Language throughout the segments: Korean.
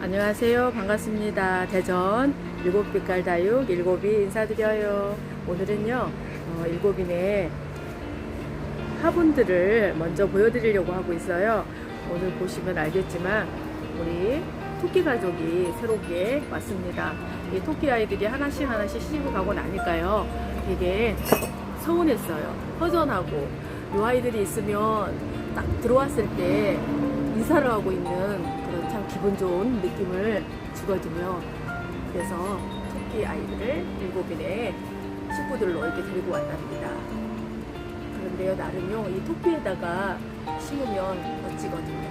안녕하세요. 반갑습니다. 대전 일곱빛깔 다육 일곱이 인사드려요. 오늘은요, 어, 일곱인의 화분들을 먼저 보여드리려고 하고 있어요. 오늘 보시면 알겠지만, 우리 토끼 가족이 새롭게 왔습니다. 이 토끼 아이들이 하나씩 하나씩 시집을 가고 나니까요, 되게 서운했어요. 허전하고, 이 아이들이 있으면 딱 들어왔을 때 인사를 하고 있는 기분 좋은 느낌을 주거든요. 그래서 토끼 아이들을 일곱인의 친구들로 이렇게 데리고 왔답니다. 그런데요, 나름요, 이 토끼에다가 심으면 멋지거든요.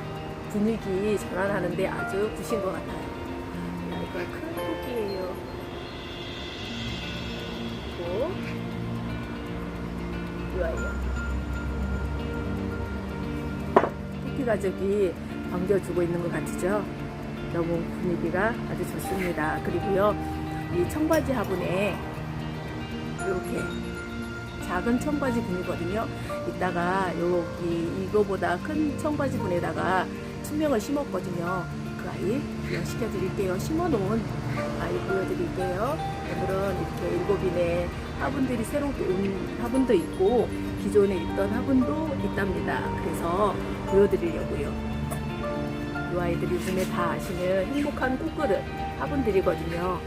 분위기 전환하는데 아주 굿인 것 같아요. 야, 이거 큰 토끼예요. 그리고 이 아이요. 토끼 가족이 반겨주고 있는 것 같으죠? 너무 분위기가 아주 좋습니다. 그리고요, 이 청바지 화분에 이렇게 작은 청바지 분이거든요. 이따가 여기 이거보다 큰 청바지 분에다가 투명을 심었거든요. 그 아이 구경시켜 드릴게요. 심어놓은 아이 보여드릴게요. 오늘은 이렇게 일곱인의 화분들이 새롭게 온 화분도 있고 기존에 있던 화분도 있답니다. 그래서 보여드리려고요. 이 아이들이 요즘에 다 아시는 행복한 꽃그릇 화분들이거든요.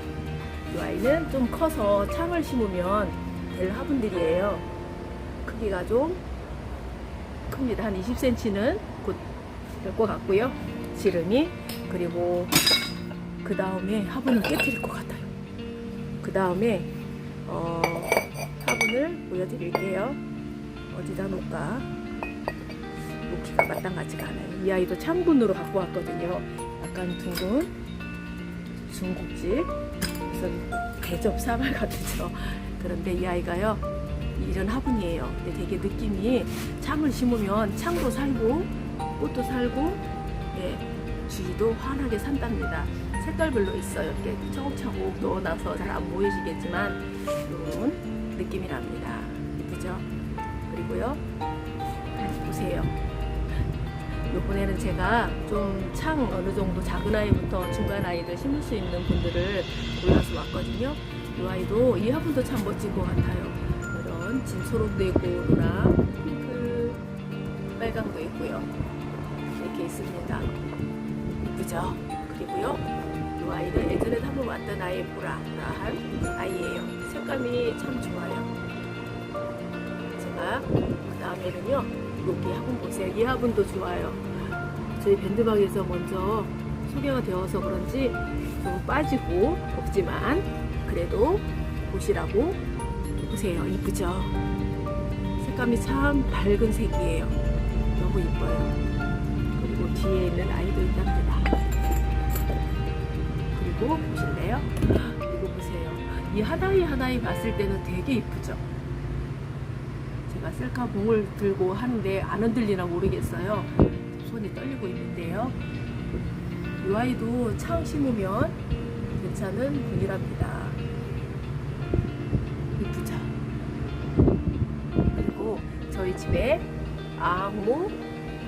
이 아이는 좀 커서 창을 심으면 될 화분들이에요. 크기가 좀 큽니다. 한 20cm는 곧 될 것 같고요. 지름이 그리고 그 다음에 화분을 깨뜨릴 것 같아요. 그 다음에 어, 화분을 보여드릴게요. 어디다 놓을까? 놓기가 마땅하지가 않아요. 이 아이도 창분으로 갖고 왔거든요. 약간 둥근 중국집 무슨 대접 사발 같으죠. 그런데 이 아이가요 이런 화분이에요. 근데 되게 느낌이 창을 심으면 창도 살고 꽃도 살고 예, 주위도 환하게 산답니다. 색깔별로 있어요. 이렇게 차곡차곡 넣어놔서 잘 안 보이시겠지만 이런 느낌이랍니다. 이쁘죠? 그리고요 보세요. 이번에는 제가 좀 창 어느 정도 작은 아이부터 중간 아이들 심을 수 있는 분들을 골라서 왔거든요. 이 아이도 이 화분도 참 멋진 것 같아요. 이런 진초록도 있고 노랑, 핑크, 빨강도 있고요. 이렇게 있습니다. 이쁘죠? 그리고요. 이 아이는 예전에 한번 왔던 아이 보라, 보라한 아이예요. 색감이 참 좋아요. 제가 그 다음에는요. 여기 화분 보세요. 이 화분도 좋아요. 저희 밴드방에서 먼저 소개가 되어서 그런지 좀 빠지고 없지만 그래도 보시라고 보세요. 이쁘죠? 색감이 참 밝은 색이에요. 너무 이뻐요. 그리고 뒤에 있는 아이도 있답니다. 그리고 보실래요? 이거 보세요. 이 하나이 하나이 봤을 때는 되게 이쁘죠? 제가 셀카 봉을 들고 하는데 안 흔들리나 모르겠어요. 손이 떨리고 있는데요. 이 아이도 창 심으면 괜찮은 분이랍니다. 이쁘죠? 그리고 저희 집에 아무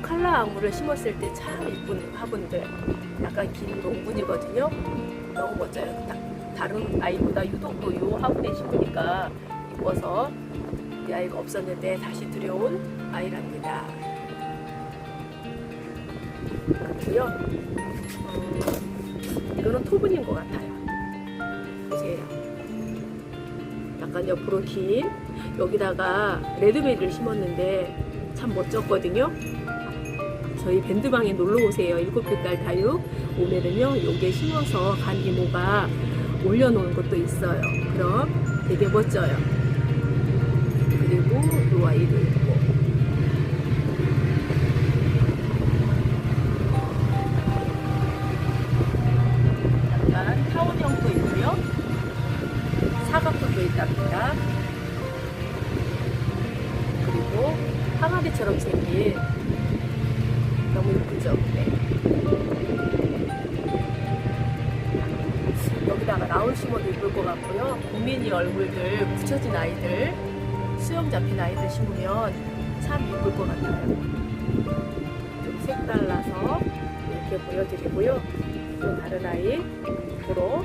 칼라 아무를 심었을 때 참 이쁜 화분들 약간 긴 농분이거든요. 너무 멋져요. 딱 다른 아이보다 유독 또이 화분에 심으니까 이뻐서 이 아이가 없었는데 다시 들여온 아이랍니다. 그리고요. 음, 이거는 토분인 것 같아요. 보세요. 약간 옆으로 긴 여기다가 레드베리를 심었는데 참 멋졌거든요. 저희 밴드방에 놀러 오세요. 일곱 빛깔 다육 오면은요, 요게 심어서 간 이모가 올려놓은 것도 있어요. 그럼 되게 멋져요. 그리고 요 아이도 있고. 약간 타원형도 있고요. 사각형도 있답니다. 그리고 항아리처럼 생긴 너무 예쁘죠? 네. 여기다가 나올 심어도 예쁠 것 같고요. 국민이 얼굴들 붙여진 아이들, 수영 잡힌 아이들 심으면 참 예쁠 것 같아요. 좀 색달라서 이렇게 보여드리고요. 또 다른 아이 보러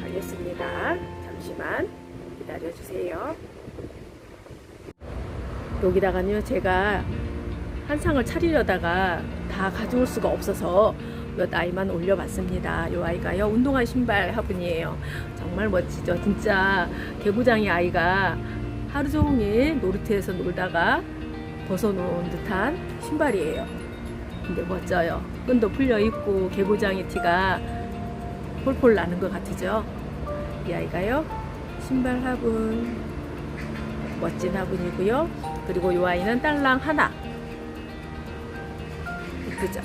가겠습니다. 잠시만 기다려주세요. 여기다가는요, 제가 한 상을 차리려다가 다 가져올 수가 없어서 몇 아이만 올려봤습니다. 이 아이가요, 운동화 신발 화분이에요. 정말 멋지죠. 진짜 개구장이 아이가 하루 종일 놀이터에서 놀다가 벗어놓은 듯한 신발이에요. 근데 멋져요. 끈도 풀려 있고 개구장이 티가 폴폴 나는 것 같으죠. 이 아이가요, 신발 화분 멋진 화분이고요. 그리고 이 아이는 딸랑 하나. 이쁘죠?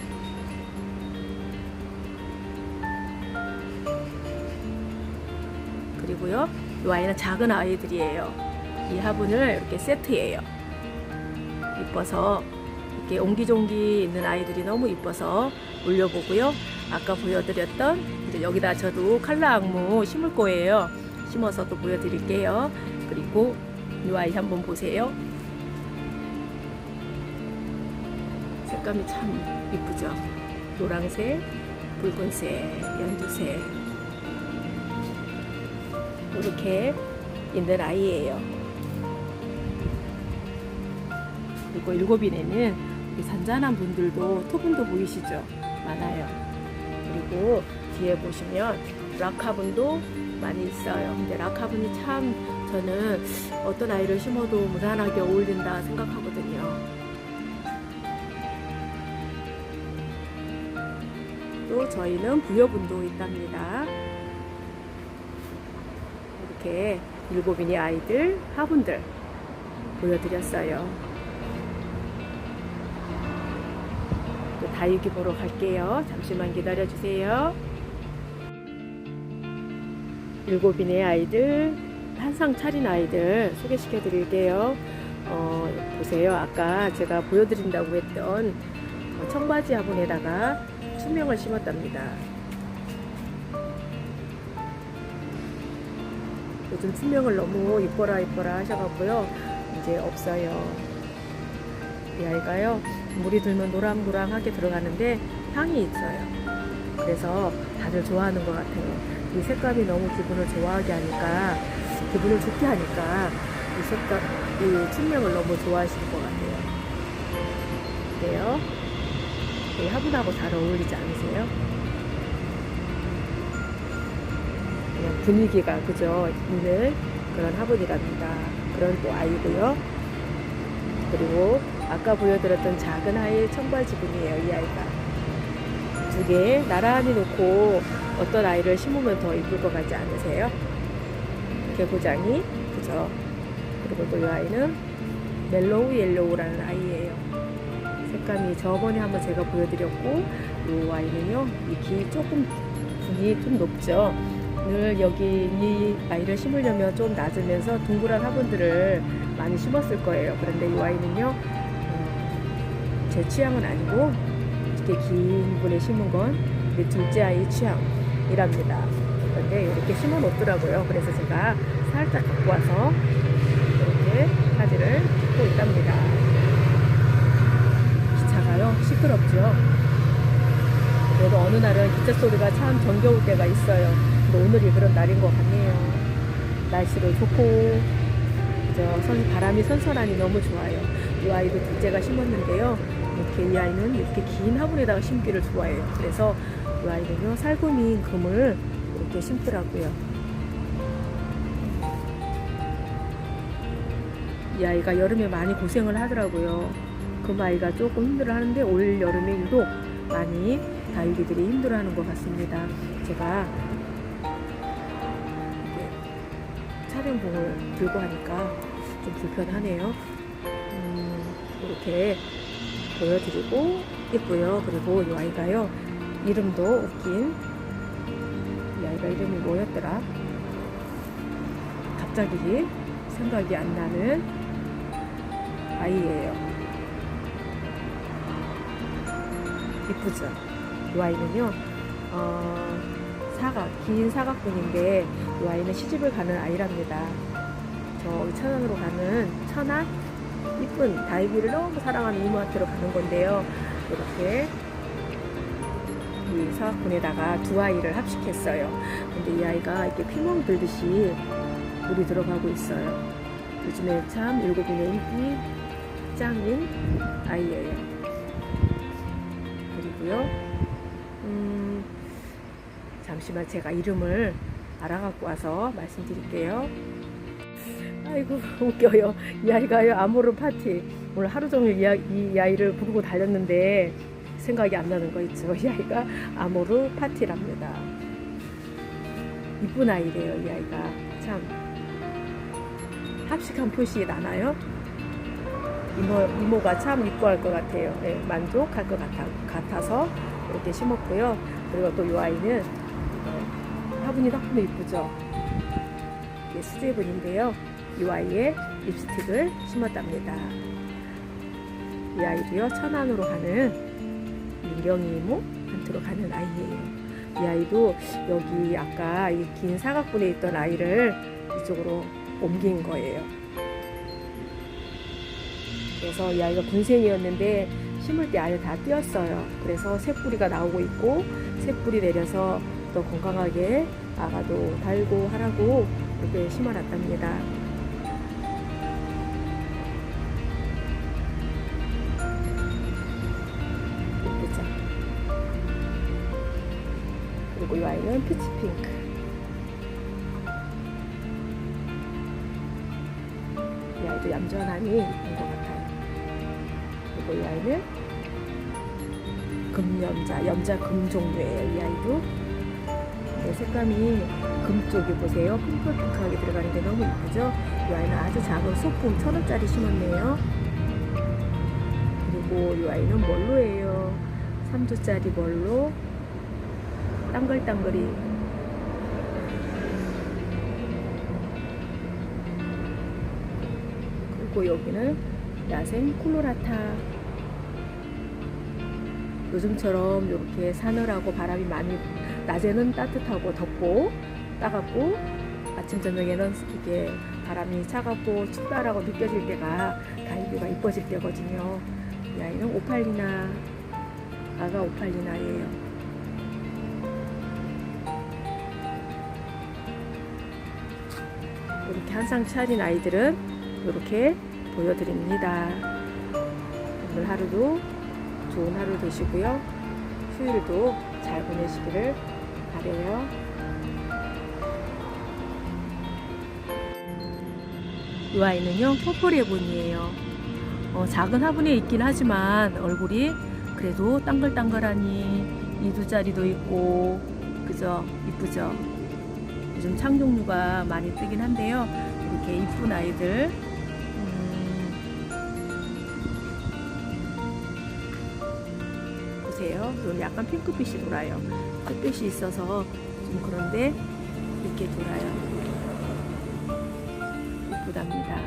그리고요, 이 아이는 작은 아이들이에요. 이 화분을 이렇게 세트예요. 이뻐서 이렇게 옹기종기 있는 아이들이 너무 이뻐서 올려보고요. 아까 보여드렸던 이제 여기다 저도 칼라 악무 심을 거예요. 심어서 또 보여드릴게요. 그리고 이 아이 한번 보세요. 색감이 참 이쁘죠. 노란색, 붉은색, 연두색 이렇게 있는 아이예요. 그리고 일곱인에는 이 잔잔한 분들도 토분도 보이시죠? 많아요. 그리고 뒤에 보시면 락화분도 많이 있어요. 근데 락화분이 참 저는 어떤 아이를 심어도 무난하게 어울린다 생각하거든요. 또 저희는 부여분도 있답니다. 이렇게 일곱인의 아이들, 화분들 보여드렸어요. 다육이 보러 갈게요. 잠시만 기다려 주세요. 일곱인의 아이들, 한상 차린 아이들 소개시켜 드릴게요. 어, 보세요. 아까 제가 보여드린다고 했던 어, 청바지 화분에다가 수명을 심었답니다. 요즘 투명을 너무 이뻐라 이뻐라 하셔갖고요 이제 없어요 이 아이가요 물이 들면 노랑노랑하게 들어가는데 향이 있어요 그래서 다들 좋아하는 것 같아요 이 색감이 너무 기분을 좋아하게 하니까 기분을 좋게 하니까 이 색감 이 투명을 너무 좋아하시는 것 같아요 그래요 이 화분하고 잘 어울리지 않으세요? 그냥 분위기가 그저 있는 그런 화분이랍니다. 그런 또 아이고요. 그리고 아까 보여드렸던 작은 아이 청바지 분이에요. 이 아이가 두 개 나란히 놓고 어떤 아이를 심으면 더 이쁠 것 같지 않으세요? 개고장이 그죠? 그리고 또 이 아이는 멜로우 옐로우라는 아이예요. 색감이 저번에 한번 제가 보여드렸고 이 아이는요 이기 조금 분이 좀 높죠. 늘 여기 이 아이를 심으려면 좀 낮으면서 둥그란 화분들을 많이 심었을 거예요. 그런데 이 아이는요, 음, 제 취향은 아니고 이렇게 긴 분에 심은 건 우리 둘째 아이 취향이랍니다. 그런데 이렇게 심어 놓더라고요. 그래서 제가 살짝 갖고 와서 이렇게 사진을 찍고 있답니다. 기차가요, 시끄럽죠? 그래도 어느 날은 기차 소리가 참 정겨울 때가 있어요. 근데 오늘이 그런 날인 것 같네요. 날씨도 좋고, 그죠. 선, 바람이 선선하니 너무 좋아요. 이 아이도 둘째가 심었는데요. 이렇게 이 아이는 이렇게 긴 화분에다가 심기를 좋아해요. 그래서 이 아이는요, 살구미 금을 이렇게 심더라고요. 이 아이가 여름에 많이 고생을 하더라고요. 금 아이가 조금 힘들어 하는데 올 여름에 유독 많이 다육이들이 힘들어하는 것 같습니다. 제가 촬영봉을 들고 하니까 좀 불편하네요. 음, 이렇게 보여드리고 있고요. 그리고 이 아이가요 이름도 웃긴 이 아이가 이름이 뭐였더라? 갑자기 생각이 안 나는 아이예요. 이쁘죠? 이 아이는요, 어, 사각, 긴 사각분인데, 이 아이는 시집을 가는 아이랍니다. 저 천안으로 가는 천안? 이쁜 다이비를 너무 사랑하는 이모한테로 가는 건데요. 이렇게, 여기 사학군에다가 두 아이를 합식했어요. 근데 이 아이가 이렇게 피멍 들듯이 물이 들어가고 있어요. 요즘에 참 일곱인의 인기 짱인 아이예요. 그리고요, 음, 잠시만 제가 이름을 알아갖고 와서 말씀드릴게요. 아이고 웃겨요. 이 아이가요 아모르 파티 오늘 하루 종일 이, 아이, 이 아이를 부르고 달렸는데 생각이 안 나는 거 있죠. 이 아이가 아모르 파티랍니다. 이쁜 아이래요. 이 아이가 참 합식한 표시 나나요? 이모, 이모가 참 이뻐할 것 같아요. 네, 만족할 것 같아, 같아서 이렇게 심었고요. 그리고 또 이 아이는 어, 화분이 너무 이쁘죠. 이게 수제분인데요. 이 아이의 립스틱을 심었답니다. 이 아이도요 천안으로 가는 민경이 이모한테로 가는 아이예요. 이 아이도 여기 아까 이 긴 사각분에 있던 아이를 이쪽으로 옮긴 거예요. 그래서 이 아이가 군생이었는데 심을 때 아예 다 띄었어요. 그래서 새 뿌리가 나오고 있고 새 뿌리 내려서 더 건강하게 아가도 달고 하라고 이렇게 심어놨답니다. 이 아이는 피치 핑크. 이 아이도 얌전함이 있는 것 같아요. 그리고 이 아이는 금염자, 염자 금 종류예요. 이 아이도 네, 색감이 금 쪽에 보세요. 핑크핑크하게 들어가는 게 너무 예쁘죠? 이 아이는 아주 작은 소품 천 원짜리 심었네요. 그리고 이 아이는 멀로예요. 3주짜리 멀로 땅글땅글이 그리고 여기는 야생 콜로라타 요즘처럼 이렇게 사늘하고 바람이 많이 낮에는 따뜻하고 덥고 따갑고 아침 저녁에는 이게 바람이 차갑고 춥다라고 느껴질 때가 다이비가 이뻐질 때거든요. 이 아이는 오팔리나 아가 오팔리나예요. 이렇게 한상 차린 아이들은 이렇게 보여드립니다. 오늘 하루도 좋은 하루 되시고요. 휴일도 잘 보내시기를 바래요. 이 아이는요 포포레본이에요. 어, 작은 화분에 있긴 하지만 얼굴이 그래도 땅글땅글하니 이두짜리도 있고 그죠 이쁘죠. 요즘 창 종류가 많이 뜨긴 한데요. 이렇게 이쁜 아이들 음, 보세요. 좀 약간 핑크빛이 돌아요. 햇빛이 있어서 좀 그런데 이렇게 돌아요. 예쁘답니다.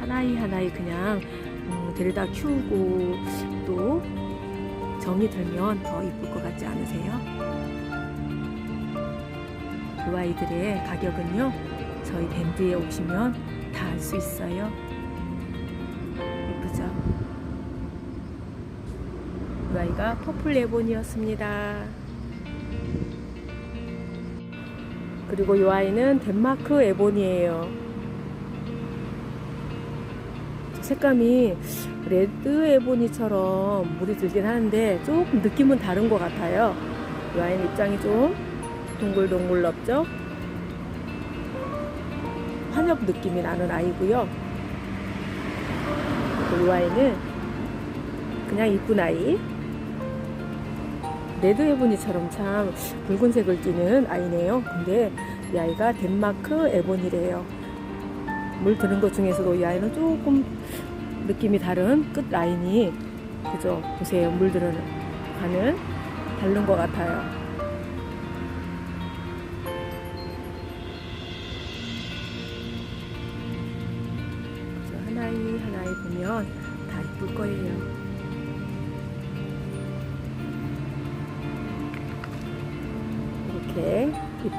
하나이 하나이 그냥 음, 데려다 키우고 또 정이 들면 더 이쁠 것 같지 않으세요? 그 아이들의 가격은요, 저희 밴드에 오시면 다 알 수 있어요. 예쁘죠? 이 아이가 퍼플 레본이었습니다. 그리고 이 아이는 덴마크 에본이에요. 색감이 레드 에보니처럼 물이 들긴 하는데 조금 느낌은 다른 것 같아요. 이 아이는 입장이 좀 동글동글 넓죠? 환엽 느낌이 나는 아이고요. 이 아이는 그냥 이쁜 아이. 레드 에보니처럼 참 붉은색을 띠는 아이네요. 근데 이 아이가 덴마크 에보니래요. 물 드는 것 중에서도 이 아이는 조금 느낌이 다른 끝 라인이 그죠? 보세요. 물 들어가는 다른 것 같아요.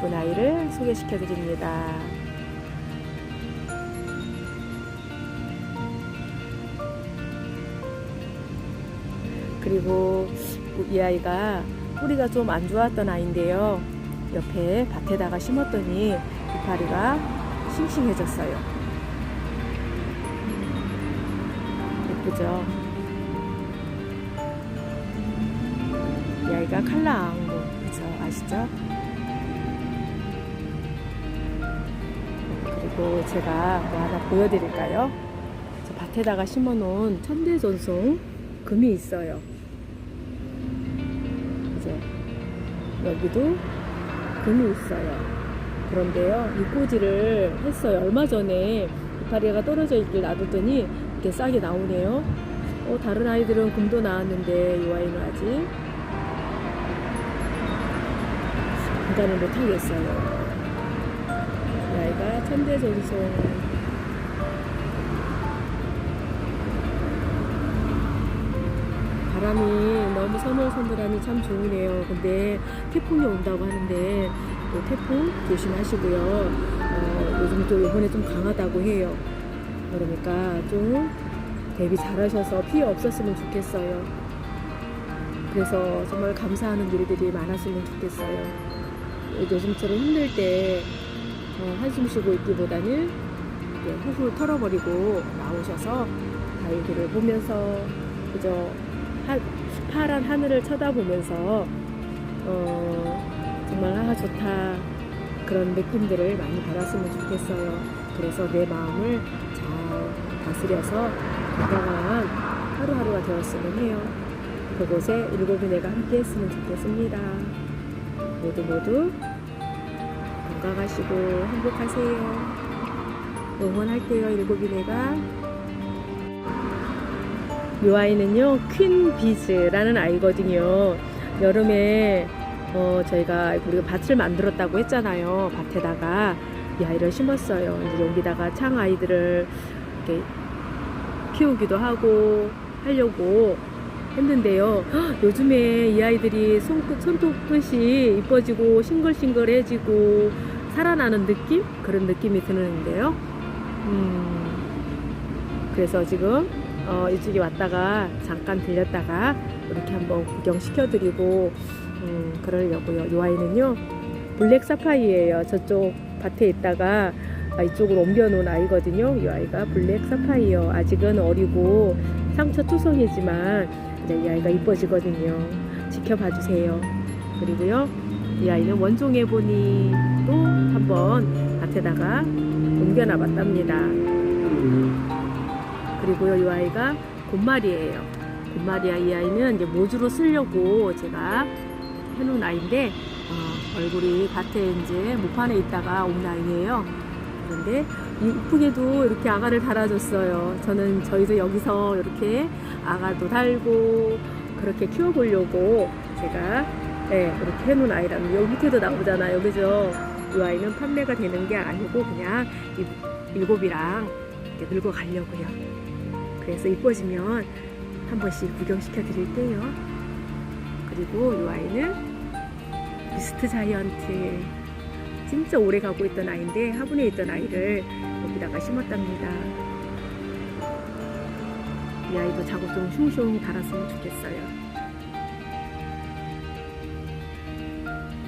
이쁜 아이를 소개시켜 드립니다. 그리고 이 아이가 뿌리가 좀 안 좋았던 아이인데요. 옆에 밭에다가 심었더니 이파리가 싱싱해졌어요. 예쁘죠? 이 아이가 칼라앙 그죠? 아시죠? 그리고 제가 뭐 하나 보여드릴까요? 저 밭에다가 심어놓은 천대전송 금이 있어요. 그죠? 여기도 금이 있어요. 그런데요, 이 꼬지를 했어요. 얼마 전에 이파리가 떨어져 있길 놔뒀더니 이렇게 싹이 나오네요. 어, 다른 아이들은 금도 나왔는데 이 아이는 아직 인간을 못하겠어요. 이 아이가 천대전송 바람이 너무 서늘서늘하니 참 좋으네요. 근데 태풍이 온다고 하는데 또 태풍 조심하시고요. 어, 요즘 또 이번에 좀 강하다고 해요. 그러니까 좀 대비 잘하셔서 피해 없었으면 좋겠어요. 그래서 정말 감사하는 일들이 많았으면 좋겠어요. 요즘처럼 힘들 때 어, 한숨 쉬고 있기보다는 이렇게 훌훌 털어버리고 나오셔서 아이들을 보면서 그저 하, 파란 하늘을 쳐다보면서 어, 정말 아 좋다 그런 느낌들을 많이 받았으면 좋겠어요. 그래서 내 마음을 잘 다스려서 건강한 하루하루가 되었으면 해요. 그곳에 일곱이 내가 함께 했으면 좋겠습니다. 모두 모두 건강하시고 행복하세요. 응원할게요, 일곱이 내가. 이 아이는요, 퀸 비즈라는 아이거든요. 여름에 어, 저희가 우리가 밭을 만들었다고 했잖아요. 밭에다가 이 아이를 심었어요. 이제 여기다가 창 아이들을 이렇게 키우기도 하고 하려고 했는데요. 헉, 요즘에 이 아이들이 손끝, 손톱 끝이 이뻐지고 싱글싱글해지고 살아나는 느낌? 그런 느낌이 드는데요. 음, 그래서 지금 어, 이쪽에 왔다가 잠깐 들렸다가 이렇게 한번 구경시켜드리고 음, 그러려고요. 이 아이는요 블랙 사파이예요. 저쪽 밭에 있다가 아, 이쪽으로 옮겨놓은 아이거든요. 이 아이가 블랙 사파이어. 아직은 어리고 상처 투성이지만 이 아이가 이뻐지거든요. 지켜봐 주세요. 그리고요 이 아이는 원종의 보니 또 한번 밭에다가 옮겨놔 봤답니다. 그리고요 이 아이가 곰마리예요. 곰마리야 이 아이는 이제 모주로 쓰려고 제가 해놓은 아이인데 어, 얼굴이 밭에 이제 모판에 있다가 온 아이예요. 그런데 이쁘게도 이렇게 아가를 달아줬어요. 저는 저희도 여기서 이렇게 아가도 달고 그렇게 키워보려고 제가 네, 이렇게 해놓은 아이랍니다. 여기 밑에도 나오잖아요. 그죠? 이 아이는 판매가 되는 게 아니고 그냥 이 일곱이랑 이렇게 늙어 가려고요. 그래서 이뻐지면 한 번씩 구경시켜 드릴게요. 그리고 이 아이는 미스트 자이언트 진짜 오래 가고 있던 아이인데 화분에 있던 아이를 여기다가 심었답니다. 이 아이도 작업 좀 슝슝 달았으면 좋겠어요.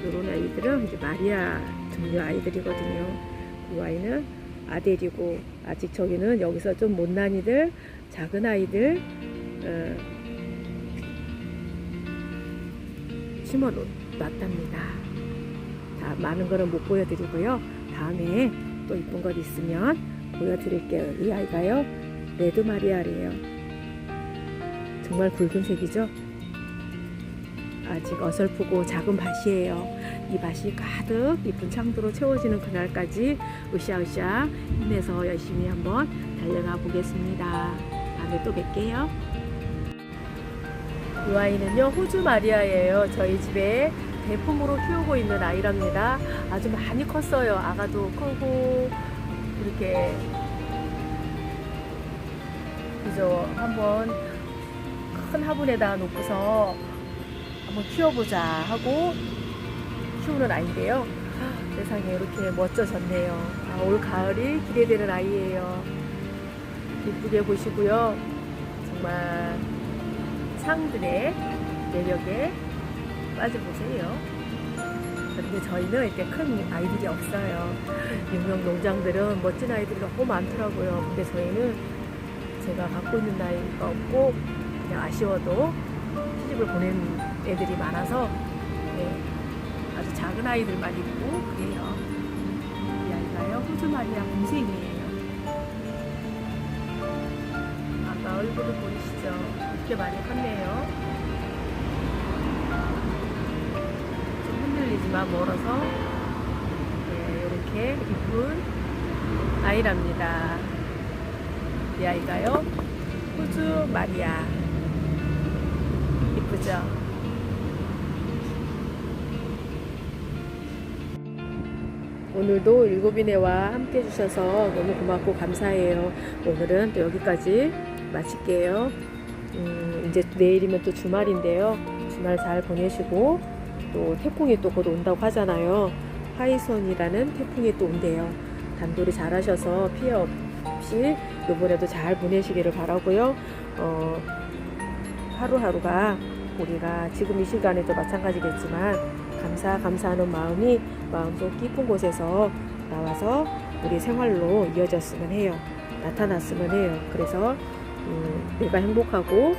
이런 아이들은 이제 마리아 종류 아이들이거든요. 이 아이는 아델이고 아직 저기는 여기서 좀 못난이들 작은 아이들 어, 심어 놨답니다. 다 많은 거는 못 보여드리고요. 다음에 또 이쁜 것 있으면 보여드릴게요. 이 아이가요 레드 마리아래요. 정말 붉은색이죠. 아직 어설프고 작은 밭이에요. 이 밭이 가득 이쁜 창도로 채워지는 그날까지 으쌰으쌰 힘내서 열심히 한번 달려가 보겠습니다. 다음에 또 뵐게요. 이 아이는요 호주 마리아예요. 저희 집에 대품으로 키우고 있는 아이랍니다. 아주 많이 컸어요. 아가도 크고 이렇게 그죠? 한번 큰 화분에다 놓고서 한번 키워보자 하고 키우는 아이인데요. 아, 세상에 이렇게 멋져졌네요. 아, 올 가을이 기대되는 아이예요. 이쁘게 보시고요. 정말 상들의 매력에 빠져보세요. 그런데 저희는 이렇게 큰 아이들이 없어요. 유명 농장들은 멋진 아이들이 너무 많더라고요. 근데 저희는 제가 갖고 있는 나이가 없고 그냥 아쉬워도 시집을 보낸 애들이 많아서 네, 아주 작은 아이들만 있고 그래요. 이 아이가요 호주 마리아 동생이에요. 아까 얼굴을 보이시죠? 이렇게 많이 컸네요. 좀 흔들리지만 멀어서 네, 이렇게 이쁜 아이랍니다. 이 아이가요 호주 마리아 이쁘죠? 오늘도 일곱이네와 함께 해주셔서 너무 고맙고 감사해요. 오늘은 또 여기까지 마칠게요. 음, 이제 내일이면 또 주말인데요. 주말 잘 보내시고 또 태풍이 또 곧 온다고 하잖아요. 하이손이라는 태풍이 또 온대요. 단돌이 잘 하셔서 피해 없이 이번에도 잘 보내시기를 바라고요. 어, 하루하루가 우리가 지금 이 시간에도 마찬가지겠지만 감사 감사하는 마음이 마음속 깊은 곳에서 나와서 우리 생활로 이어졌으면 해요. 나타났으면 해요. 그래서 음, 내가 행복하고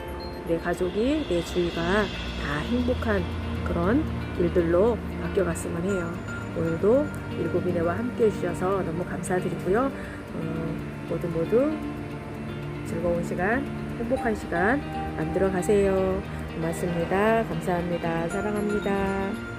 내 가족이 내 주위가 다 행복한 그런 일들로 바뀌어갔으면 해요. 오늘도 일곱이네와 함께 해주셔서 너무 감사드리고요. 어, 모두 모두 즐거운 시간, 행복한 시간 만들어 가세요. 고맙습니다. 감사합니다. 사랑합니다.